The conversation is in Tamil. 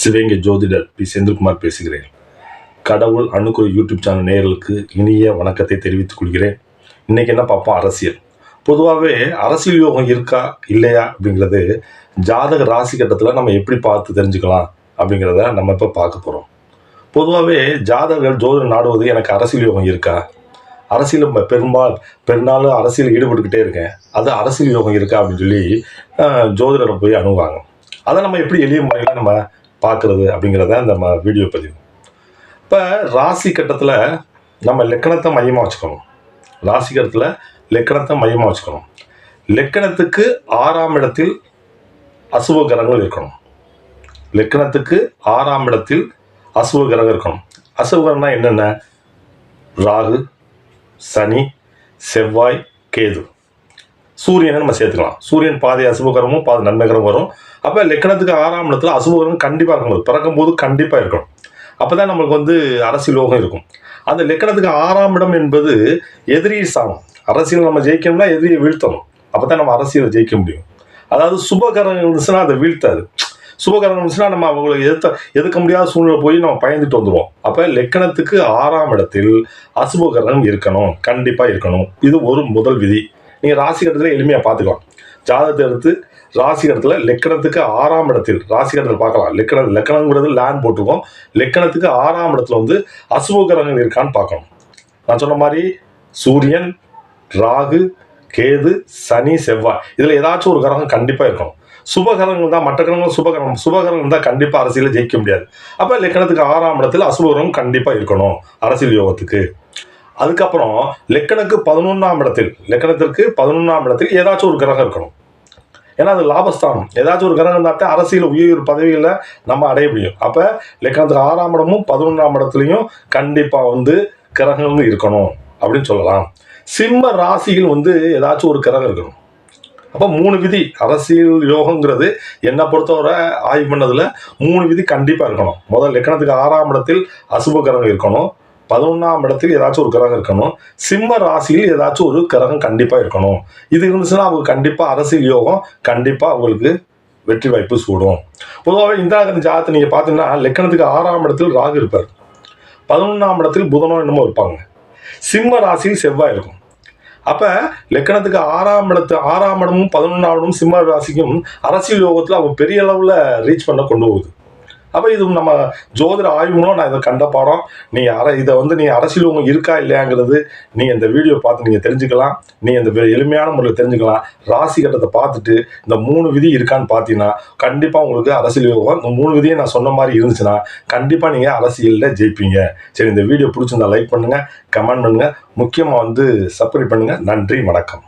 சிவகங்கை ஜோதிடர் பி. செந்தில்குமார் பேசுகிறேன். கடவுள் அணுக்குறை யூடியூப் சேனல் நேயர்களுக்கு இனிய வணக்கத்தை தெரிவித்துக் கொள்கிறேன். இன்றைக்கி என்ன பார்ப்போம்? அரசியல். பொதுவாகவே அரசியல் யோகம் இருக்கா? இல்லையா? அப்படிங்கிறது ஜாதக ராசி கட்டத்தில் நம்ம எப்படி பார்த்து தெரிஞ்சுக்கலாம்? அப்படிங்கிறத நம்ம இப்போ பார்க்க போகிறோம் பொதுவாகவே ஜாதகர்கள் ஜோதிடம் நாடுவது எனக்கு அரசியல் யோகம் இருக்கா? அரசியல் பெரும்பால் பெருநாள் அரசியல் ஈடுபட்டுக்கிட்டே இருக்கேன். அது அரசியல் யோகம் இருக்கா? அப்படின்னு சொல்லி ஜோதிடரை போய் அணுகுவாங்க. அதை நம்ம எப்படி எளிய முறையில் நம்ம பார்க்குறது அப்படிங்கிறத நம்ம வீடியோ பதிவு. இப்போ ராசி கட்டத்தில் நம்ம லக்கணத்தை மையமாக வச்சுக்கணும். ராசி கட்டத்தில் லக்கணத்தை மையமாக வச்சுக்கணும். லக்கணத்துக்கு ஆறாம் இடத்தில் அசுவ கிரகங்கள் இருக்கணும். லக்கணத்துக்கு ஆறாம் இடத்தில் அசுவ கிரகம் இருக்கணும். அசுப கிரகம்னா என்னென்ன? ராகு சனி செவ்வாய் கேது. சூரியனை நம்ம சேர்த்துக்கலாம். சூரியன் பாதி அசுபகரமும் பாதி நன்மைகரம் வரும். அப்போ லக்கணத்துக்கு ஆறாம் இடத்துல அசுபகரம் கண்டிப்பாக இருக்கும்போது பிறக்கும்போது கண்டிப்பாக இருக்கணும் அப்போ தான் நம்மளுக்கு வந்து அரசியல் யோகம் இருக்கும். அந்த லக்கணத்துக்கு ஆறாம் இடம் என்பது எதிரி சாமம். அரசியல் நம்ம ஜெயிக்கணும்னா எதிரியை வீழ்த்தணும். அப்போ தான் நம்ம அரசியலை ஜெயிக்க முடியும். அதாவது சுபகரம் இருந்துச்சுன்னா அதை வீழ்த்தாது. சுபகரணம் இருந்துச்சுன்னா நம்ம அவங்களை எதிர்த்த எதிர்க்க முடியாத சூழ்நிலை போய் நம்ம பயந்துட்டு வந்துடுவோம் அப்போ லக்கணத்துக்கு ஆறாம் இடத்தில் அசுபகரம் இருக்கணும். கண்டிப்பாக இருக்கணும். இது ஒரு முதல் விதி. நீங்கள் ராசி கட்டத்தில் எளிமையாக பார்த்துக்கலாம் ஜாதகத்தை எடுத்து ராசி கட்டத்தில் லெக்கணத்துக்கு ஆறாம் இடத்தில் ராசி கட்டத்தில் பார்க்கலாம் லெக்கணம் லெக்கணங்கிறது லேண்ட் போட்டிருக்கோம். லெக்கணத்துக்கு ஆறாம் இடத்துல வந்து அசுப கிரகங்கள் இருக்கான்னு பார்க்கணும் நான் சொன்ன மாதிரி சூரியன் ராகு கேது சனி செவ்வாய். இதில் ஏதாச்சும் ஒரு கிரகம் கண்டிப்பாக இருக்கணும் சுபகரங்கள் தான் மற்ற கிரகங்கள் சுபகரம் சுபகரங்கள் தான் கண்டிப்பாக அரசியலில் ஜெயிக்க முடியாது. அப்போ லெக்கணத்துக்கு ஆறாம் இடத்துல அசுபகரம் கண்டிப்பாக இருக்கணும் அரசியல் யோகத்துக்கு. அதுக்கப்புறம் லெக்கனுக்கு பதினொன்றாம் இடத்தில் லெக்கணத்திற்கு பதினொன்றாம் இடத்தில் ஏதாச்சும் ஒரு கிரகம் இருக்கணும். ஏன்னா அது லாபஸ்தானம். ஏதாச்சும் ஒரு கிரகம் இருந்தால் அரசியல் உயர் பதவியில் நம்ம அடைய முடியும். அப்போ லக்கணத்துக்கு ஆறாம் இடமும் பதினொன்றாம் இடத்துலையும் கண்டிப்பாக வந்து கிரகங்கள் இருக்கணும் அப்படின்னு சொல்லலாம். சிம்ம ராசியில் வந்து ஏதாச்சும் ஒரு கிரகம் இருக்கணும். அப்போ மூணு விதி. அரசியல் யோகங்கிறது என்னை பொறுத்தவரை ஆய்வு பண்ணதில் மூணு விதி கண்டிப்பாக இருக்கணும். முதல் லக்கணத்துக்கு ஆறாம் இடத்தில் அசுப கிரகம் இருக்கணும். பதினொன்றாம் இடத்தில் ஏதாச்சும் ஒரு கிரகம் இருக்கணும். சிம்ம ராசியில் ஏதாச்சும் ஒரு கிரகம் கண்டிப்பாக இருக்கணும். இது இருந்துச்சுன்னா அவங்க கண்டிப்பாக அரசியல் யோகம் கண்டிப்பாக அவங்களுக்கு வெற்றி வாய்ப்பு சூடும். பொதுவாகவே இந்த ஜாதகத்தை நீங்கள் பார்த்தீங்கன்னா லக்கணத்துக்கு ஆறாம் இடத்தில் ராகு இருப்பார். பதினொன்றாம் இடத்தில் புதனோ என்னமோ இருப்பாங்க. சிம்ம ராசியில் செவ்வாய் இருக்கும். அப்போ லக்கணத்துக்கு ஆறாம் இடத்து ஆறாம் இடமும் பதினொன்றாம் இடமும் சிம்ம ராசிக்கும் அரசியல் யோகத்தில் அவங்க பெரிய அளவில் ரீச் பண்ண கொண்டு போகுது. அப்போ இது நம்ம ஜோதிட ஆய்வு நான் இதை கண்ட பாடம். நீ அர இதை வந்து நீ அரசியல் உங்க இருக்கா இல்லையாங்கிறது நீ இந்த வீடியோ பார்த்து நீங்கள் தெரிஞ்சுக்கலாம். நீ இந்த எளிமையான முறையில் தெரிஞ்சுக்கலாம். ராசி கட்டத்தை பார்த்துட்டு இந்த மூணு விதி இருக்கான்னு பார்த்தீங்கன்னா கண்டிப்பாக உங்களுக்கு அரசியல் யோகம் இந்த மூணு விதியை நான் சொன்ன மாதிரி இருந்துச்சுன்னா கண்டிப்பாக நீங்கள் அரசியலில் ஜெயிப்பீங்க. சரி இந்த வீடியோ பிடிச்சிருந்தா லைக் பண்ணுங்கள் கமெண்ட் பண்ணுங்கள் முக்கியமாக வந்து சப்ஸ்கிரைப் பண்ணுங்கள் நன்றி வணக்கம்.